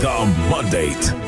The Mandate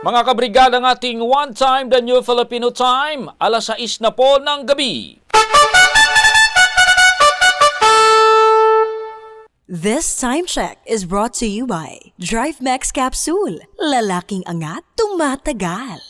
Mga kabrigada ng ating One Time, The New Filipino Time, alas 6 na po ng gabi. This time check is brought to you by Drive Max Capsule. Lalaking angat, tumatagal.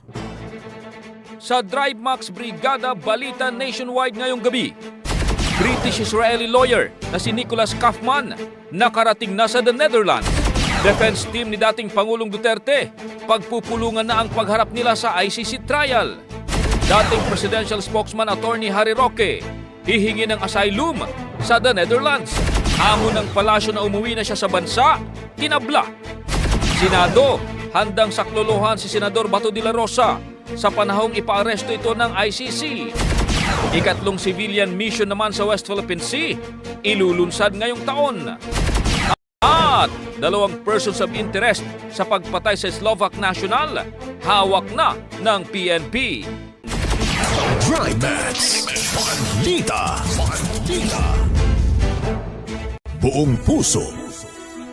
Sa Drive Max Brigada Balita Nationwide ngayong gabi, British-Israeli lawyer na si Nicholas Kaufman nakarating na sa the Netherlands. Defense team ni dating Pangulong Duterte, pagpupulungan na ang pagharap nila sa ICC trial. Dating presidential spokesman attorney Harry Roque, hihingi ng asylum sa the Netherlands. Hamon ng palasyo na umuwi na siya sa bansa, kinabla. Senado, handang saklolohan si Senador Bato de la Rosa sa panahong ipaaresto ito ng ICC. Ikatlong civilian mission naman sa West Philippine Sea, ilulunsad ngayong taon. At dalawang persons of interest sa pagpatay sa Slovak national, hawak na ng PNP. Drive Max Balita Balita Buong puso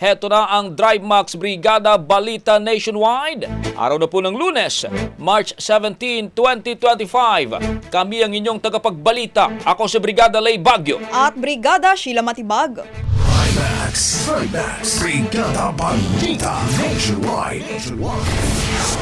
heto na ang Drive Max Brigada Balita Nationwide. Araw na po ng lunes, March 17, 2025. Kami ang inyong tagapagbalita. Ako si Brigada Lay Bagyo. At Brigada Sheila Matibag. Max, Max, Brigada Balita Nationwide.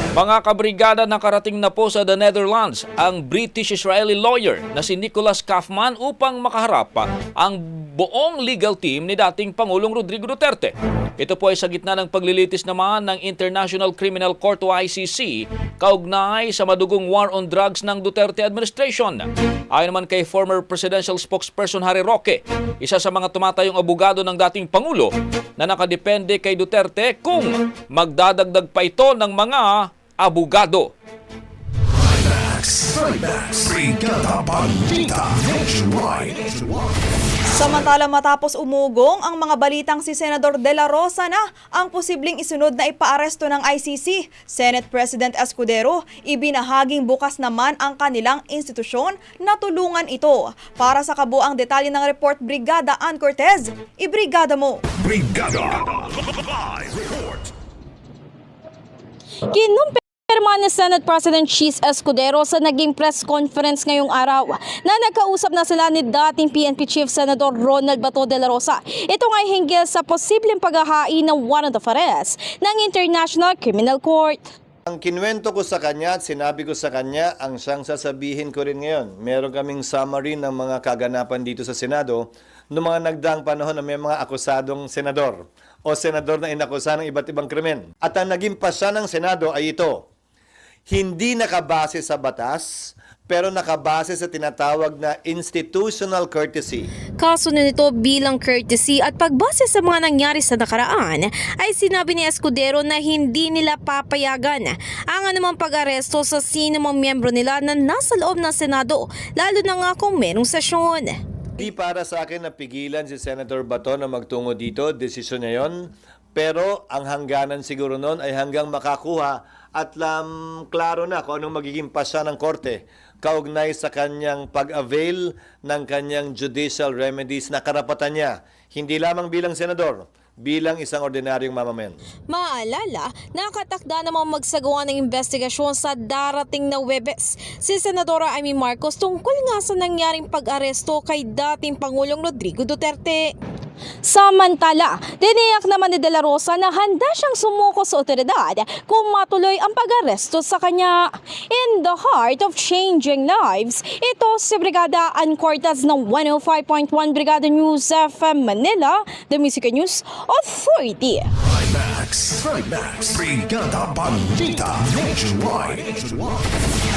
Mga kabrigada nakarating na po sa the Netherlands ang British-Israeli lawyer na si Nicholas Kaufman upang makaharap ang buong legal team ni dating Pangulong Rodrigo Duterte. Ito po ay sa gitna ng paglilitis naman ng International Criminal Court o ICC kaugnay sa madugong war on drugs ng Duterte administration. Ayon naman kay former presidential spokesperson Harry Roque, isa sa mga tumatayong abogado ng dating Pangulo na nakadepende kay Duterte kung magdadagdag pa ito ng mga abogado. Balita Nationwide. Samantala matapos umugong ang mga balitang si Senador De La Rosa na ang posibleng isunod na ipaaresto ng ICC, Senate President Escudero, ibinahaging bukas naman ang kanilang institusyon na tulungan ito. Para sa kabuang detalye ng report Brigada Ann Cortez, ibrigada mo! Brigada Live Report. Kinumpirma ni Senate President Cheese Escudero sa naging press conference ngayong araw na nagkausap na sila ni dating PNP Chief Senador Ronald Bato de la Rosa. Ito nga hinggil sa posibleng paghahain ng warrant of arrest ng International Criminal Court. Ang kinwento ko sa kanya at sinabi ko sa kanya ang siyang sasabihin ko rin ngayon. Meron kaming summary ng mga kaganapan dito sa Senado noong mga nagdaang panahon na may mga akusadong senador o senador na inakusa ng iba't ibang krimen. At ang naging pasya ng Senado ay ito, hindi nakabase sa batas, pero nakabase sa tinatawag na institutional courtesy. Kaso na nito bilang courtesy at pagbase sa mga nangyari sa nakaraan ay sinabi ni Escudero na hindi nila papayagan ang anumang pag-aresto sa sino mang miyembro nila na nasa loob ng Senado lalo na nga kung merong sesyon. Di para sa akin na pigilan si Senator Bato na magtungo dito, desisyon niya yon. Pero ang hangganan siguro noon ay hanggang makakuha at lam, klaro na kung anong magiging pasya ng korte kaugnay sa kanyang pag-avail ng kanyang judicial remedies na karapatan niya, hindi lamang bilang senador, bilang isang ordinaryong mamamayan. Maalala, nakatakda namang magsagawa ng investigasyon sa darating na Webes si Senadora Amy Marcos tungkol nga sa nangyaring pag-aresto kay dating Pangulong Rodrigo Duterte. Samantala, diniyak naman ni De La Rosa na handa siyang sumuko sa otoridad kung matuloy ang pag-aresto sa kanya. In the heart of changing lives, ito si Brigada Ann Cortez ng 105.1 Brigada News FM Manila, The Music News Authority. Max, Max, Brigada Balita Nationwide.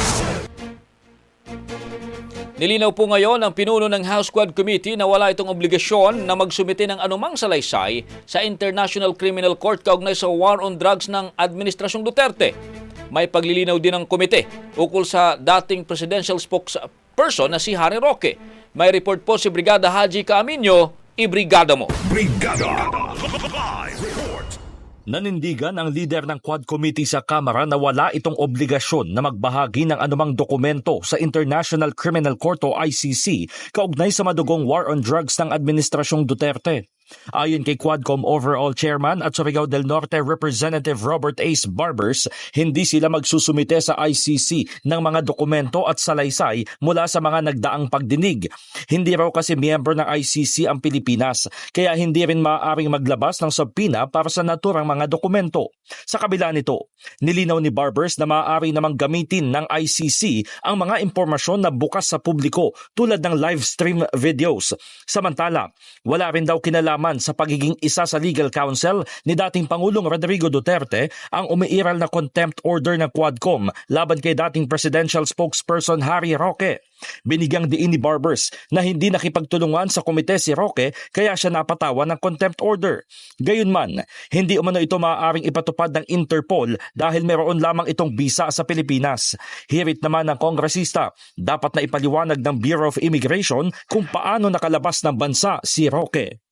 Nilinaw po ngayon ng pinuno ng House Squad Committee na wala itong obligasyon na magsumite ng anumang salaysay sa International Criminal Court kaugnay sa war on drugs ng Administrasyong Duterte. May paglilinaw din ng komite ukol sa dating presidential spokesperson na si Harry Roque. May report po si Brigada Haji Caaminyo, ibrigada mo. Brigada Live. Nanindigan ang leader ng Quad Committee sa Kamara na wala itong obligasyon na magbahagi ng anumang dokumento sa International Criminal Court o ICC kaugnay sa madugong war on drugs ng Administrasyong Duterte. Ayon kay Quadcom Overall Chairman at Surigao del Norte Representative Robert Ace Barbers, hindi sila magsusumite sa ICC ng mga dokumento at salaysay mula sa mga nagdaang pagdinig. Hindi raw kasi miyembro ng ICC ang Pilipinas, kaya hindi rin maaaring maglabas ng subpoena para sa naturang mga dokumento. Sa kabila nito, nilinaw ni Barbers na maaari namang gamitin ng ICC ang mga impormasyon na bukas sa publiko tulad ng live stream videos. Samantala, wala rin daw kinalaman sa pagiging isa sa legal counsel ni dating Pangulong Rodrigo Duterte ang umiiral na contempt order ng Quadcom laban kay dating presidential spokesperson Harry Roque. Binigyang diin ni Barbers na hindi nakipagtulungan sa komite si Roque kaya siya napatawan ng contempt order. Gayunman, hindi umano ito maaaring ipatupad ng Interpol dahil meron lamang itong bisa sa Pilipinas. Hirit naman ng kongresista, dapat na ipaliwanag ng Bureau of Immigration kung paano nakalabas ng bansa si Roque.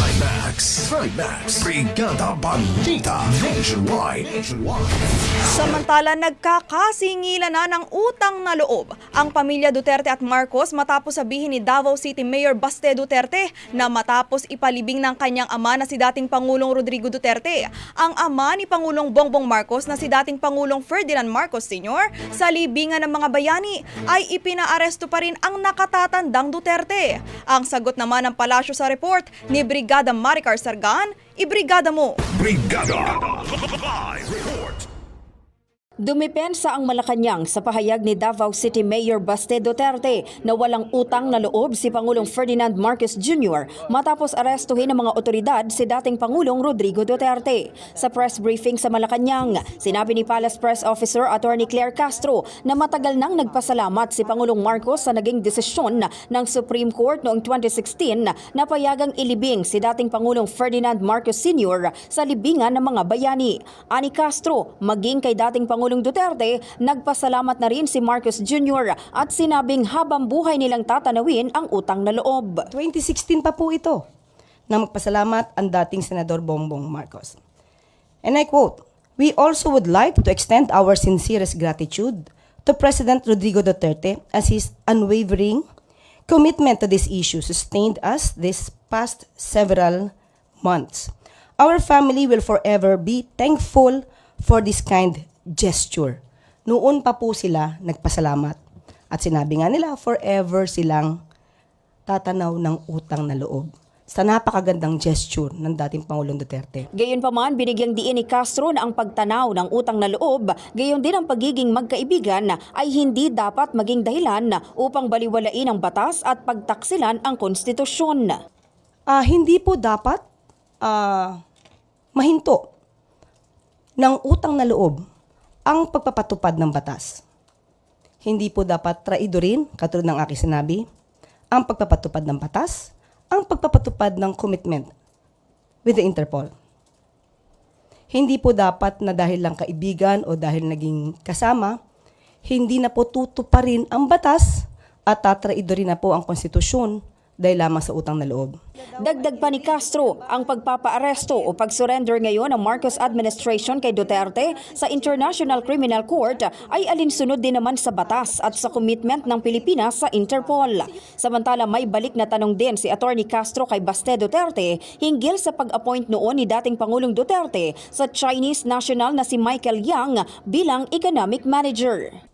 Max, Max, Brigada Balita Nationwide. Samantala, nagkakasingilan na ng utang na loob ang pamilya Duterte at Marcos matapos sabihin ni Davao City Mayor Baste Duterte na matapos ipalibing ng kanyang ama na si dating Pangulong Rodrigo Duterte, ang ama ni Pangulong Bongbong Marcos na si dating Pangulong Ferdinand Marcos Sr. sa libingan ng mga bayani ay ipinaaresto pa rin ang nakatatandang Duterte. Ang sagot naman ng palasyo sa report ni Brigada Maricar Sargan, ibrigada mo! Brigada Live. Dumipensa ang Malacanang sa pahayag ni Davao City Mayor Baste Duterte na walang utang na loob si Pangulong Ferdinand Marcos Jr. matapos arestuhin ng mga otoridad si dating Pangulong Rodrigo Duterte. Sa press briefing sa Malacanang, sinabi ni Palace Press Officer Attorney Claire Castro na matagal nang nagpasalamat si Pangulong Marcos sa naging desisyon ng Supreme Court noong 2016 na payagang ilibing si dating Pangulong Ferdinand Marcos Sr. sa libingan ng mga bayani. Ani Castro, maging kay dating Pangulong Duterte, nagpasalamat na rin si Marcos Jr. at sinabing habang buhay nilang tatanawin ang utang na loob. 2016 pa po ito na magpasalamat ang dating Senador Bongbong Marcos. And I quote, We also would like to extend our sincerest gratitude to President Rodrigo Duterte as his unwavering commitment to this issue sustained us this past several months. Our family will forever be thankful for this kind gesture. Noon pa po sila nagpasalamat. At sinabi nga nila, forever silang tatanaw ng utang na loob sa napakagandang gesture ng dating Pangulong Duterte. Gayunpaman, binigyang diin ni Castro na ang pagtanaw ng utang na loob, gayon din ang pagiging magkaibigan ay hindi dapat maging dahilan upang baliwalain ang batas at pagtaksilan ang konstitusyon. Ah, hindi po dapat ah, mahinto ng utang na loob ang pagpapatupad ng batas. Hindi po dapat traidorin, katulad ng aking sinabi, ang pagpapatupad ng batas, ang pagpapatupad ng commitment with the Interpol. Hindi po dapat na dahil lang kaibigan o dahil naging kasama, hindi na po tutuparin ang batas at tatraidorin na po ang konstitusyon dahil lamang sa utang na loob. Dagdag pa ni Castro, ang pagpapaaresto o pag-surrender ngayon ng Marcos administration kay Duterte sa International Criminal Court ay alinsunod din naman sa batas at sa commitment ng Pilipinas sa Interpol. Samantala may balik na tanong din si Attorney Castro kay Baste Duterte hinggil sa pag-appoint noon ni dating Pangulong Duterte sa Chinese national na si Michael Yang bilang economic manager.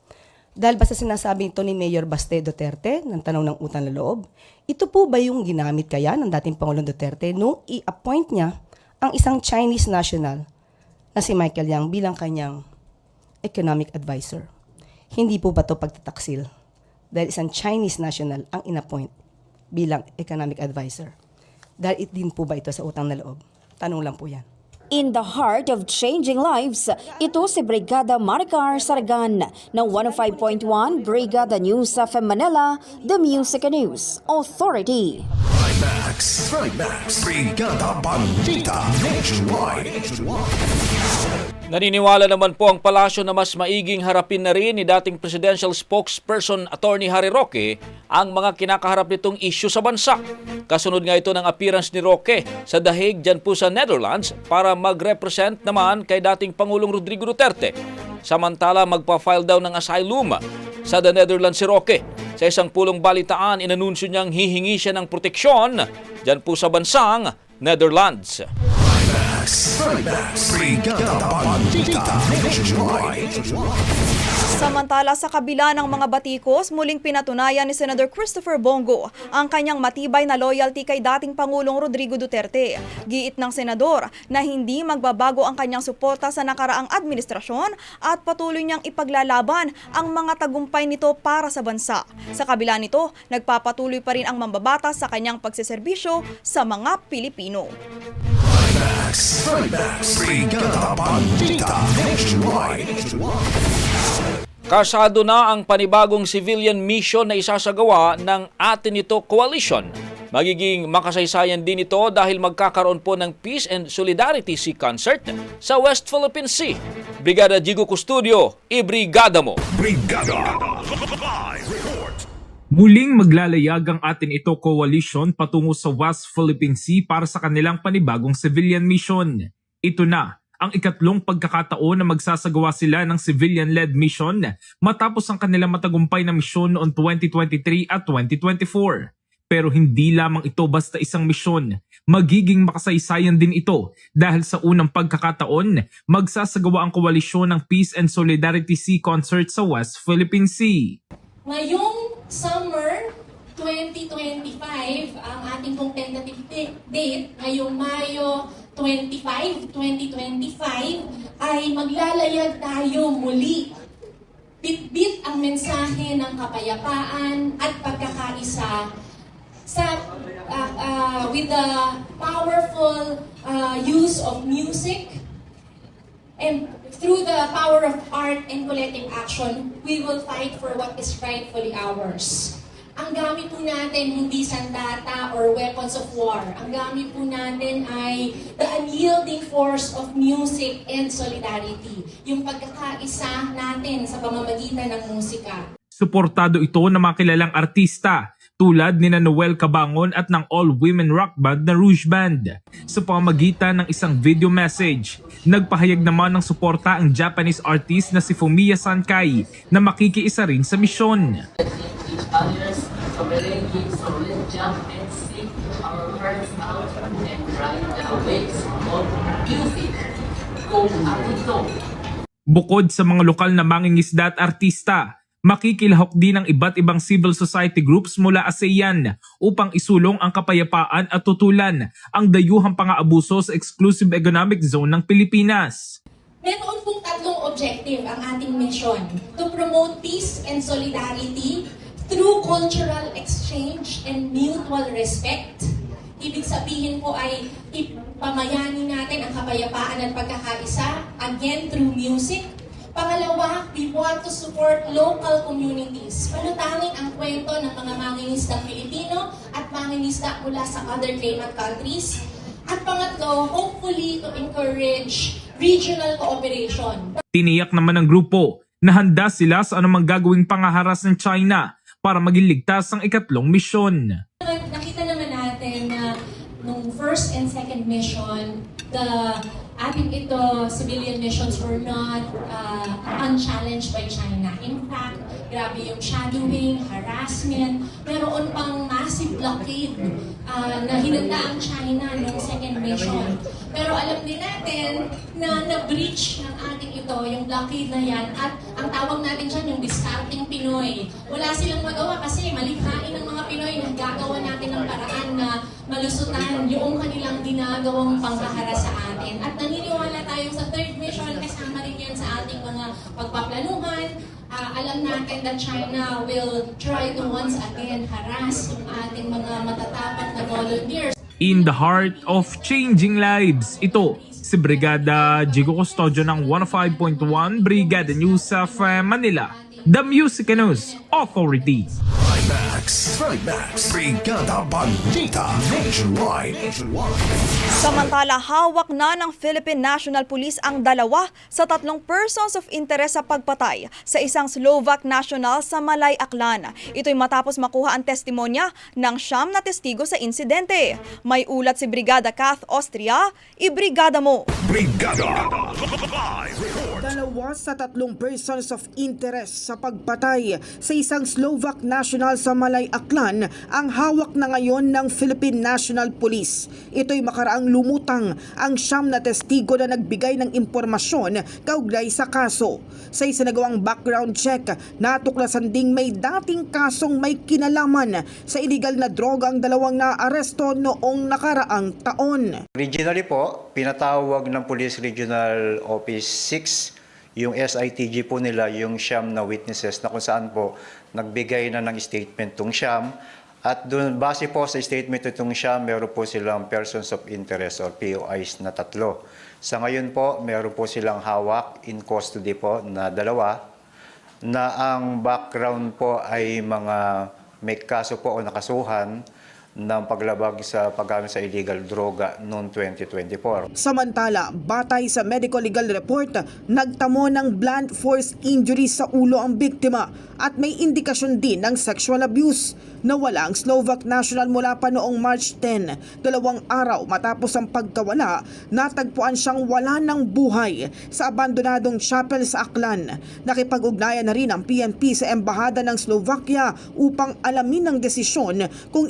Dahil ba sa sinasabi ito ni Mayor Baste Duterte ng tanong ng utang na loob, ito po ba yung ginamit kaya ng dating Pangulong Duterte nung i-appoint niya ang isang Chinese national na si Michael Yang bilang kanyang economic advisor? Hindi po ba ito pagtataksil? Dahil isang Chinese national ang in-appoint bilang economic advisor. Dahil it din po ba ito sa utang na loob? Tanong lang po yan. In the heart of changing lives, ito si Brigada Maricar Sargan ng 105.1 Brigada News of Manila, The Music News Authority. Max, Max, Brigada Balita Nationwide. Naniniwala naman po ang palasyo na mas maiging harapin na rin ni dating presidential spokesperson Attorney Harry Roque ang mga kinakaharap nitong issue sa bansa. Kasunod nga ito ng appearance ni Roque sa dahig dyan po sa Netherlands para mag-represent naman kay dating Pangulong Rodrigo Duterte. Samantala magpa-file daw ng asylum sa the Netherlands si Roque. Sa isang pulong balitaan, inanunsyo niyang hihingi siya ng proteksyon dyan po sa bansang Netherlands. Balita Nationwide. Samantala sa kabila ng mga batikos, muling pinatunayan ni Senator Christopher Bongo ang kanyang matibay na loyalty kay dating Pangulong Rodrigo Duterte. Giit ng senador na hindi magbabago ang kanyang suporta sa nakaraang administrasyon at patuloy niyang ipaglalaban ang mga tagumpay nito para sa bansa. Sa kabila nito, nagpapatuloy pa rin ang mambabatas sa kanyang pagseserbisyo sa mga Pilipino. Max, Max, Brigada Balita Nationwide. Kasado na ang panibagong civilian mission na isasagawa ng Atin Ito Coalition Magiging makasaysayan din ito dahil magkakaroon po ng Peace and Solidarity Sea Concert sa West Philippine Sea. Brigada Jigo Custodio, ibrigada mo! Brigada Live Muling maglalayag ang atin ito coalition patungo sa West Philippine Sea para sa kanilang panibagong civilian mission. Ito na ang ikatlong pagkakataon na magsasagawa sila ng civilian-led mission matapos ang kanilang matagumpay na misyon noong 2023 at 2024. Pero hindi lamang ito basta isang misyon. Magiging makasaysayan din ito dahil sa unang pagkakataon, magsasagawa ang koalisyon ng Peace and Solidarity Sea Concert sa West Philippine Sea. Ngayong summer 2025, ang ating pong tentative da- date, ngayong Mayo 25, 2025, ay maglalayag tayo muli. Bitbit ang mensahe ng kapayapaan at pagkakaisa sa uh, uh, with the powerful uh, use of music and through the power of art and collective action, we will fight for what is rightfully ours. Ang gamit po natin hindi sandata or weapons of war. Ang gamit po natin ay the unyielding force of music and solidarity. Yung pagkakaisa natin sa pamamagitan ng musika. Suportado ito ng mga kilalang artista tulad ni Noel Cabangon at ng all-women rock band na Rouge Band. Sa pamamagitan ng isang video message, nagpahayag naman ng suporta ang Japanese artist na si Fumiya Sankai na makikiisa rin sa misyon. Bukod sa mga lokal na mangingisda at artista, makikilahok din ang iba't ibang civil society groups mula ASEAN upang isulong ang kapayapaan at tutulan ang dayuhang pang-aabuso sa exclusive economic zone ng Pilipinas. Meron pong tatlong objective ang ating mission. To promote peace and solidarity through cultural exchange and mutual respect. Ibig sabihin po ay ipamayani natin ang kapayapaan at pagkakaisa, again through music. Pangalawa, we want to support local communities. Palutangin ang kwento ng mga mangingisdang Pilipino at mangingisda mula sa other claimant countries. At pangatlo, hopefully to encourage regional cooperation. Tiniyak naman ng grupo na handa sila sa anumang gagawing pangaharas ng China para maging ligtas ang ikatlong misyon. Nakita naman natin na nung first and second mission, the ating ito civilian missions were not uh, unchallenged by China. In fact, grabe yung shadowing, harassment, meron pang massive blockade uh, na hinanda ang China nung second mission. Pero alam din natin na na-breach ng ating ito, yung blockade na yan, at ang tawag natin dyan yung discarding Pinoy. Wala silang magawa kasi malikhain ng mga Pinoy na gagawa natin ng paraan na malusutan yung kanilang ginagawang panghahara sa atin. At naniniwala tayo sa third mission, kasama rin yan sa ating mga pagpaplanuhan. Ah, alam natin that China will try to once again harass yung ating mga matatapat na volunteers. In the heart of changing lives, ito si Brigada Jigo Custodio ng 105.1 Brigada News of uh, Manila, the Music News Authority. Trimax. Trimax. Brigada Balita. Nationwide. Samantala, hawak na ng Philippine National Police ang dalawa sa tatlong persons of interest sa pagpatay sa isang Slovak national sa Malay Aklan. Ito'y matapos makuha ang testimonya ng siyam na testigo sa insidente. May ulat si Brigada Kath Austria, ibrigada mo! Brigada Dalawa sa tatlong persons of interest sa pagpatay sa isang Slovak national sa Malay Aklan ang hawak na ngayon ng Philippine National Police. Ito'y makaraang lumutang ang siyam na testigo na nagbigay ng impormasyon kaugnay sa kaso. Sa isinagawang background check, natuklasan ding may dating kasong may kinalaman sa illegal na droga ang dalawang naaresto noong nakaraang taon. Originally po, pinatawag ng Police Regional Office 6 yung SITG po nila, yung siyam na witnesses na kung saan po nagbigay na ng statement tong siyam. At doon, base po sa statement itong siyam, meron po silang persons of interest or POIs na tatlo. Sa ngayon po, meron po silang hawak in custody po na dalawa na ang background po ay mga may kaso po o nakasuhan ng paglabag sa paggamit sa illegal droga noong 2024. Samantala, batay sa medical legal report, nagtamo ng blunt force injury sa ulo ang biktima at may indikasyon din ng sexual abuse. Nawala ang Slovak national mula pa noong March 10. Dalawang araw matapos ang pagkawala, natagpuan siyang wala ng buhay sa abandonadong chapel sa Aklan. Nakipag-ugnayan na rin ang PNP sa Embahada ng Slovakia upang alamin ang desisyon kung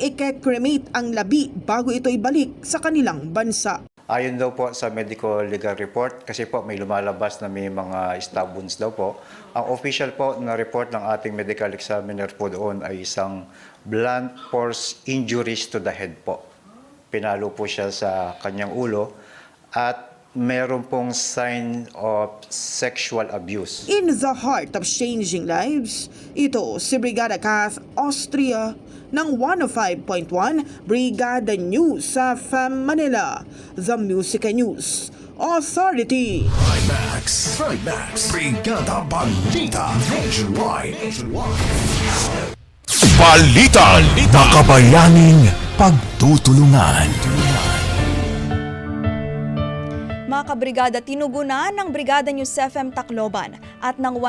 ike-cremate ang labi bago ito ibalik sa kanilang bansa. Ayon daw po sa medical legal report, kasi po may lumalabas na may mga stab wounds daw po. Ang official po na report ng ating medical examiner po doon ay isang blunt force injuries to the head po. Pinalo po siya sa kanyang ulo at meron pong sign of sexual abuse. In the heart of changing lives, ito si Brigada Kath Austria ng 105.1 Brigada News sa FM Manila, The Music News Authority. Max, Max, Brigada Balita Nationwide. Balita. Makabayaning pagtutulungan. Mga kabrigada, tinugunan ng Brigada News FM Tacloban at ng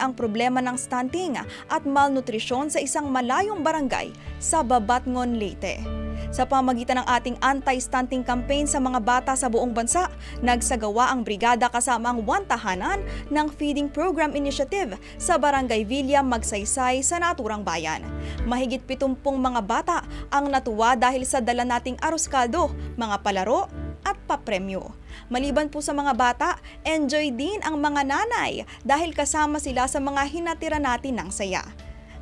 ang problema ng stunting at malnutrisyon sa isang malayong barangay sa Babatngon, Leyte. Sa pamagitan ng ating anti-stunting campaign sa mga bata sa buong bansa, nagsagawa ang brigada kasama ang wantahanan ng Feeding Program Initiative sa Barangay Villa Magsaysay sa Naturang Bayan. Mahigit 70 mga bata ang natuwa dahil sa dala nating arroz caldo, mga palaro at papremyo. Maliban po sa mga bata, enjoy din ang mga nanay dahil kasama sila sa mga hinatira natin ng saya.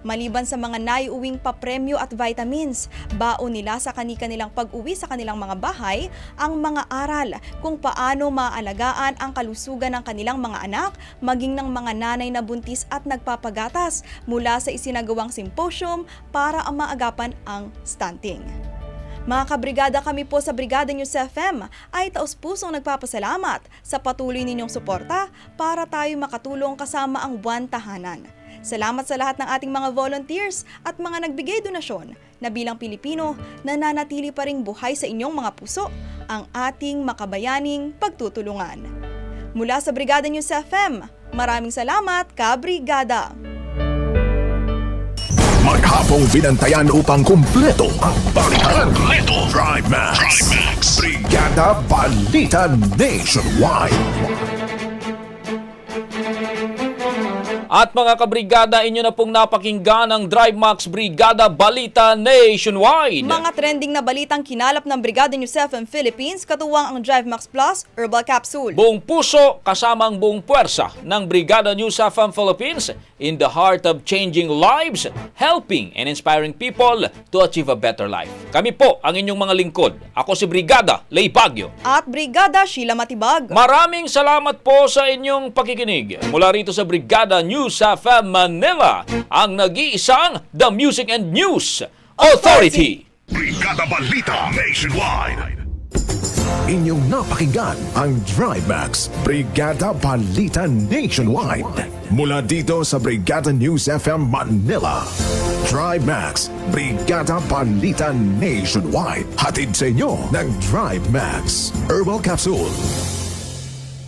Maliban sa mga naiuwing papremyo at vitamins, baon nila sa kani-kanilang pag-uwi sa kanilang mga bahay ang mga aral kung paano maaalagaan ang kalusugan ng kanilang mga anak, maging ng mga nanay na buntis at nagpapagatas mula sa isinagawang symposium para maagapan ang stunting. Mga kabrigada kami po sa Brigada News FM ay taos-pusong nagpapasalamat sa patuloy ninyong suporta para tayo makatulong kasama ang buwan tahanan. Salamat sa lahat ng ating mga volunteers at mga nagbigay donasyon na bilang Pilipino nananatili pa ring buhay sa inyong mga puso ang ating makabayaning pagtutulungan. Mula sa Brigada News FM, maraming salamat, Kabrigada! Maghapong binantayan upang kumpleto ang balitan. Kumpleto. Drive Max. Brigada Balita Nationwide. At mga kabrigada, inyo na pong napakinggan ang Drive Max Brigada Balita Nationwide. Mga trending na balitang kinalap ng Brigada News FM Philippines, katuwang ang Drive Max Plus Herbal Capsule. Buong puso kasama ang buong puwersa ng Brigada News FM Philippines in the heart of changing lives, helping and inspiring people to achieve a better life. Kami po ang inyong mga lingkod. Ako si Brigada Lay Bagyo. At Brigada Sheila Matibag. Maraming salamat po sa inyong pakikinig. Mula rito sa Brigada News FM Manila, ang nag-iisang The Music and News Authority. Brigada Balita Nationwide. Inyong napakinggan ang Drive Max Brigada Balita Nationwide. Mula dito sa Brigada News FM Manila. Drive Max Brigada Balita Nationwide. Hatid sa inyo ng Drive Max Herbal Capsule.